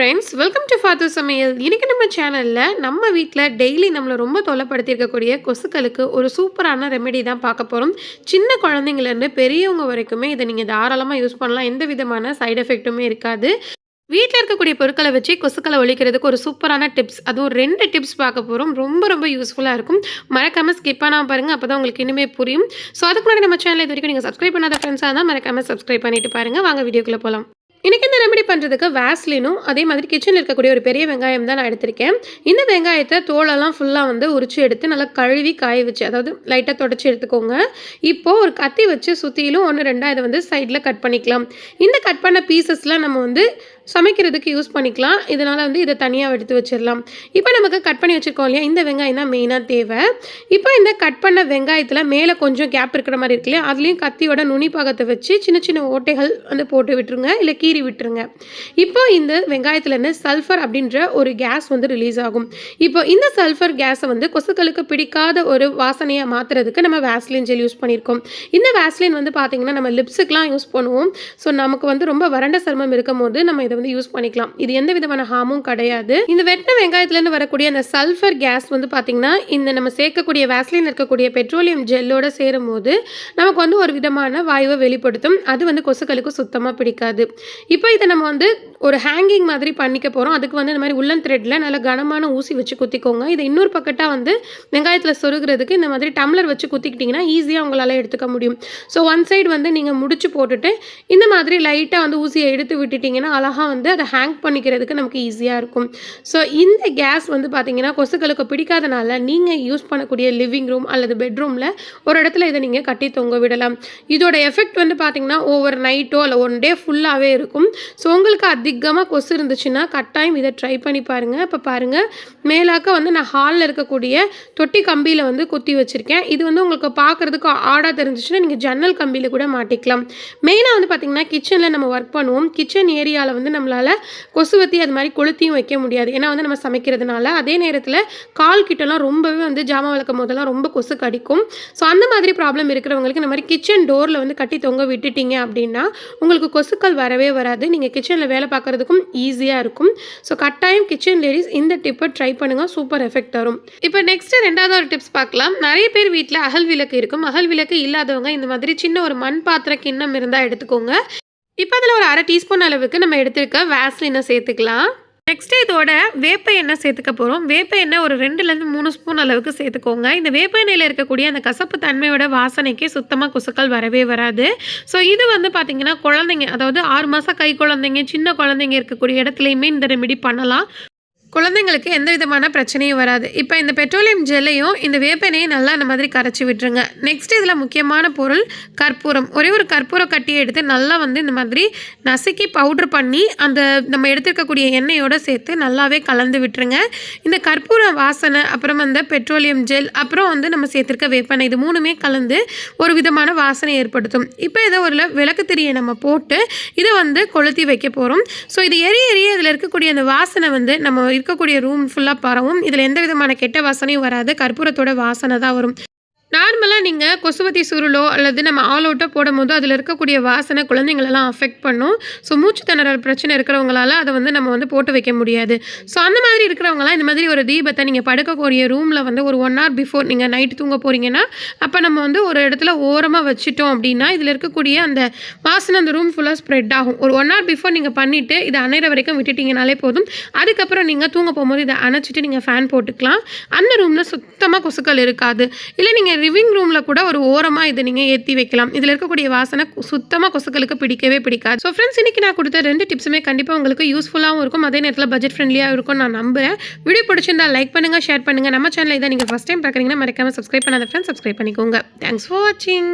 Friends welcome to ஃபாத்து சமையல் இன்றைக்கி நம்ம சேனலில் நம்ம வீட்டில் டெய்லி நம்மளை ரொம்ப தொலைப்படுத்தியிருக்கக்கூடிய கொசுக்களுக்கு ஒரு சூப்பரான ரெமெடி தான் பார்க்க போகிறோம் சின்ன குழந்தைங்கலேருந்து பெரியவங்க வரைக்குமே இதை நீங்கள் தாராளமாக யூஸ் பண்ணலாம். எந்த விதமான சைடு எஃபெக்ட்டுமே இருக்காது. வீட்டில் இருக்கக்கூடிய பொருட்களை வச்சு கொசுக்களை ஒழிக்கிறதுக்கு ஒரு சூப்பரான டிப்ஸ் அதுவும் ரெண்டு டிப்ஸ் பார்க்க போகிறோம் ரொம்ப ரொம்ப யூஸ்ஃபுல்லாக இருக்கும். மறக்காமல் ஸ்கிப் பண்ணாமல் பாருங்கள் அப்போ தான் உங்களுக்கு இனிமே புரியும். ஸோ அதுக்கு முன்னாடி நம்ம சேனல் இது வரைக்கும் நீங்கள் சப்ஸ்கிரைப் பண்ணாத ஃப்ரெண்ட்ஸாக இருந்தால் மறக்காமல் சப்ஸ்கிரைப் பண்ணிட்டு பாருங்கள் வாங்க வீடியோக்குள்ளே போகலாம் இன்றைக்கி இந்த ரெமெடி பண்ணுறதுக்கு வேஸ்லினும் அதே மாதிரி கிச்சனில் இருக்கக்கூடிய ஒரு பெரிய வெங்காயம் தான் நான் எடுத்திருக்கேன். இந்த வெங்காயத்தை தோலெல்லாம் ஃபுல்லாக வந்து உரிச்சு எடுத்து நல்லா கழுவி காய வச்சு அதாவது லைட்டாக தொடச்சி எடுத்துக்கோங்க. இப்போது ஒரு கத்தி வச்சு சுற்றிலும் ஒன்று ரெண்டாக இதை வந்து சைடில் கட் பண்ணிக்கலாம். இந்த கட் பண்ண பீசஸ்லாம் நம்ம வந்து சமைக்கிறதுக்கு யூஸ் பண்ணிக்கலாம். இதனால் வந்து இதை தனியாக எடுத்து வச்சிடலாம். இப்போ நமக்கு கட் பண்ணி வச்சுருக்கோம் இல்லையா? இந்த வெங்காயம் தான் மெயினாக தேவை. இப்போ இந்த கட் பண்ண வெங்காயத்தில் மேலே கொஞ்சம் கேப் இருக்கிற மாதிரி இருக்கு இல்லையா? அதுலேயும் கத்தியோட நுனி பாகத்தை வச்சு சின்ன சின்ன ஓட்டைகள் வந்து போட்டு விட்டுருங்க. இல்லை கீறி விட்டுருங்க. இப்போ இந்த வெங்காயத்துலேருந்து சல்ஃபர் அப்படின்ற ஒரு கேஸ் வந்து ரிலீஸ் ஆகும். இப்போ இந்த சல்ஃபர் கேஸை வந்து கொசுக்களுக்கு பிடிக்காத ஒரு வாசனையை மாற்றுறதுக்கு நம்ம வேஸ்லின் ஜெல் யூஸ் பண்ணியிருக்கோம் இந்த வேஸ்லின் வந்து பார்த்திங்கன்னா நம்ம லிப்ஸுக்கெலாம் யூஸ் பண்ணுவோம். ஸோ நமக்கு வந்து ரொம்ப வறண்ட சருமம் இருக்கும் போது நம்ம இதை வந்து யூஸ் பண்ணிக்கலாம். இது எந்த விதமான ஹார்மும் கிடையாது. இந்த வெட்டின வெங்காயத்துலேருந்து வரக்கூடிய அந்த சல்ஃபர் கேஸ் வந்து பார்த்தீங்கன்னா இந்த நம்ம சேர்க்கக்கூடிய வேஸ்லின் இருக்கக்கூடிய பெட்ரோலியம் ஜெல்லோட சேரும் போது நமக்கு வந்து ஒரு விதமான வாயுவை வெளிப்படுத்தும். அது வந்து கொசுக்களுக்கு சுத்தமாக பிடிக்காது. இப்போ இதை நம்ம வந்து ஒரு ஹேங்கிங் மாதிரி பண்ணிக்க போகிறோம் அதுக்கு வந்து இந்த மாதிரி உள்ளன் த்ரெட்டில் நல்ல கனமான ஊசி வச்சு குத்திக்கோங்க. இதை இன்னொரு பக்கட்டாக வந்து வெங்காயத்தில் சொருகிறதுக்கு இந்த மாதிரி டம்ளர் வச்சு குத்திக்கிட்டிங்கன்னா ஈஸியாக உங்களால் எடுத்துக்க முடியும். ஸோ ஒன் சைடு வந்து நீங்கள் முடிச்சு போட்டுட்டு இந்த மாதிரி லைட்டாக வந்து ஊசியை எடுத்து விட்டுட்டிங்கன்னா அழகாக வந்து அதை ஹேங் பண்ணிக்கிறதுக்கு நமக்கு ஈஸியாக இருக்கும். ஸோ இந்த கேஸ் வந்து பார்த்தீங்கன்னா கொசுக்களுக்கு பிடிக்காதனால நீங்கள் யூஸ் பண்ணக்கூடிய லிவிங் ரூம் அல்லது பெட்ரூமில் ஒரு இடத்துல இதை நீங்கள் கட்டி தொங்க விடலாம். இதோட எஃபெக்ட் வந்து பார்த்தீங்கன்னா ஓவர் நைட்டோ இல்லை ஒன் டே ஃபுல்லாகவே இருக்கும். ஸோ உங்களுக்கு அதிகமாக கொசு இருந்துச்சுன்னா கட்டாயம் இதை ட்ரை பண்ணி பாருங்கள் இப்போ பாருங்கள் மேலாக்க வந்து நான் ஹாலில் இருக்கக்கூடிய தொட்டி கம்பியில் வந்து குத்தி வச்சுருக்கேன். இது வந்து உங்களுக்கு பார்க்குறதுக்கு ஆடாக தெரிஞ்சிச்சுன்னா நீங்கள் ஜன்னல் கம்பியில் கூட மாட்டிக்கலாம். மெயினாக வந்து பார்த்திங்கன்னா கிச்சனில் நம்ம ஒர்க் பண்ணுவோம். கிச்சன் ஏரியாவில் வந்து நம்மளால் கொசுவத்தி அது மாதிரி கொளுத்தியும் வைக்க முடியாது. ஏன்னா வந்து நம்ம சமைக்கிறதுனால அதே நேரத்தில் கால் கிட்டலாம் ரொம்பவே வந்து ஜாமான் வளர்க்கும் போதெல்லாம் ரொம்ப கொசு கடிக்கும். ஸோ அந்த மாதிரி ப்ராப்ளம் இருக்கிறவங்களுக்கு இந்த மாதிரி கிச்சன் டோரில் வந்து கட்டி தொங்க விட்டுட்டீங்க அப்படின்னா உங்களுக்கு கொசுக்கள் வரவே வராது. நீங்கள் கிச்சனில் வேலை பார்க்குறதுக்கும் ஈஸியாக இருக்கும். ஸோ கட்டாயம் கிச்சன் லேடிஸ் இந்த டிப்பை ட்ரை பண்ணுங்கள் சூப்பர் எஃபெக்ட் வரும் இப்போ நெக்ஸ்ட் ரெண்டாவது ஒரு டிப்ஸ் பார்க்கலாம். நிறைய பேர் வீட்டில் அகல் விளக்கு இருக்கும். அகல் விளக்கு இல்லாதவங்க இந்த மாதிரி சின்ன ஒரு மண் பாத்திர கிண்ணம் இருந்தால் எடுத்துக்கோங்க. இப்போ அதில் ஒரு அரை டீஸ்பூன் அளவுக்கு நம்ம எடுத்துருக்க வேஸ்லினை சேர்த்துக்கலாம். நெக்ஸ்ட் இதோட வேப்ப எண்ணெய் சேர்த்துக்க போகிறோம் வேப்ப எண்ணெய் ஒரு ரெண்டுலேருந்து மூணு ஸ்பூன் அளவுக்கு சேர்த்துக்கோங்க. இந்த வேப்ப எண்ணெயில் இருக்கக்கூடிய அந்த கசப்பு தன்மையோட வாசனைக்கு சுத்தமாக கொசுக்கள் வரவே வராது. ஸோ இது வந்து பார்த்திங்கன்னா குழந்தைங்க அதாவது ஆறு மாதம் கை குழந்தைங்க சின்ன குழந்தைங்க இருக்கக்கூடிய இடத்துலையுமே இந்த ரெமெடி பண்ணலாம். குழந்தைங்களுக்கு எந்த விதமான பிரச்சனையும் வராது. இப்போ இந்த பெட்ரோலியம் ஜெல்லையும் இந்த வேப்பெண்ணையும் நல்லா இந்த மாதிரி கரைச்சி விட்டுருங்க. நெக்ஸ்ட் இதில் முக்கியமான பொருள் கற்பூரம். ஒரே ஒரு கற்பூரம் கட்டியை எடுத்து நல்லா வந்து இந்த மாதிரி நசுக்கி பவுட்ரு பண்ணி அந்த நம்ம எடுத்துருக்கக்கூடிய எண்ணெயோடு சேர்த்து நல்லாவே கலந்து விட்டுருங்க. இந்த கற்பூர வாசனை அப்புறம் அந்த பெட்ரோலியம் ஜெல் அப்புறம் வந்து நம்ம சேர்த்துருக்க வேப்பெண்ணெய் இது மூணுமே கலந்து ஒரு விதமான வாசனை ஏற்படுத்தும். இப்போ இதை ஒரு விளக்கு திரியை நம்ம போட்டு இதை வந்து கொளுத்தி வைக்க போகிறோம் ஸோ இது எரிய எரிய இதில் இருக்கக்கூடிய அந்த வாசனை வந்து நம்ம இருக்கக்கூடிய ரூம் ஃபுல்லாக பரவும். இதில் எந்த விதமான கெட்ட வாசனையும் வராது. கற்பூரத்தோட வாசனை தான் வரும். நார்மலாக நீங்கள் கொசுவத்தி சுருளோ அல்லது நம்ம ஆல் அவுட்டாக போடும்போது அதில் இருக்கக்கூடிய வாசனை குழந்தைங்களெல்லாம் அஃபெக்ட் பண்ணும். ஸோ மூச்சு திணறல் பிரச்சனை இருக்கிறவங்களால அதை வந்து நம்ம வந்து போட்டு வைக்க முடியாது. ஸோ அந்த மாதிரி இருக்கிறவங்களாம் இந்த மாதிரி ஒரு தீபத்தை நீங்கள் படுக்கக்கூடிய ரூமில் வந்து ஒரு ஒன் ஹவர் பிஃபோர் நீங்கள் நைட்டு தூங்க போகிறீங்கன்னா அப்போ நம்ம வந்து ஒரு இடத்துல ஓரமாக வச்சுட்டோம் அப்படின்னா இதில் இருக்கக்கூடிய அந்த வாசனை அந்த ரூம் ஃபுல்லாக ஸ்ப்ரெட் ஆகும். ஒரு ஒன் ஹவர் பிஃபோர் நீங்கள் பண்ணிவிட்டு இதை அணைகிற வரைக்கும் விட்டுட்டிங்கனாலே போதும். அதுக்கப்புறம் நீங்கள் தூங்க போகும்போது இதை அணைச்சிட்டு நீங்கள் ஃபேன் போட்டுக்கலாம். அந்த ரூமில் சுத்தமாக கொசுக்கள் இருக்காது. இல்லை நீங்கள் லிவிங் ரூமில் கூட ஒரு ஓரமாக இதை நீங்கள் ஏற்றி வைக்கலாம். இதில் இருக்கக்கூடிய வாசனை சுத்தமாக கொசுக்களுக்கு பிடிக்கவே பிடிக்காது. ஸோ ஃப்ரெண்ட்ஸ் இன்றைக்கி நான் கொடுத்த ரெண்டு டிப்ஸுமே கண்டிப்பாக உங்களுக்கு யூஸ்ஃபுல்லாகவும் இருக்கும். அதே நேரத்தில் பட்ஜெட் ஃப்ரெண்ட்லியாக இருக்கும் நான் நம்புகிறேன் வீடியோ பிடிச்சிருந்தா லைக் பண்ணுங்கள் ஷேர் பண்ணுங்கள் நம்ம சேனல் இதை நீங்கள் ஃபஸ்ட் டைம் பார்க்குறீங்கன்னா மறக்காமல் சப்ஸ்கிரைப் பண்ணாத ஃப்ரெண்ட்ஸ் சப்ஸ்கிரைப் பண்ணிக்கோங்க. தேங்க்ஸ் ஃபார் வாட்சிங்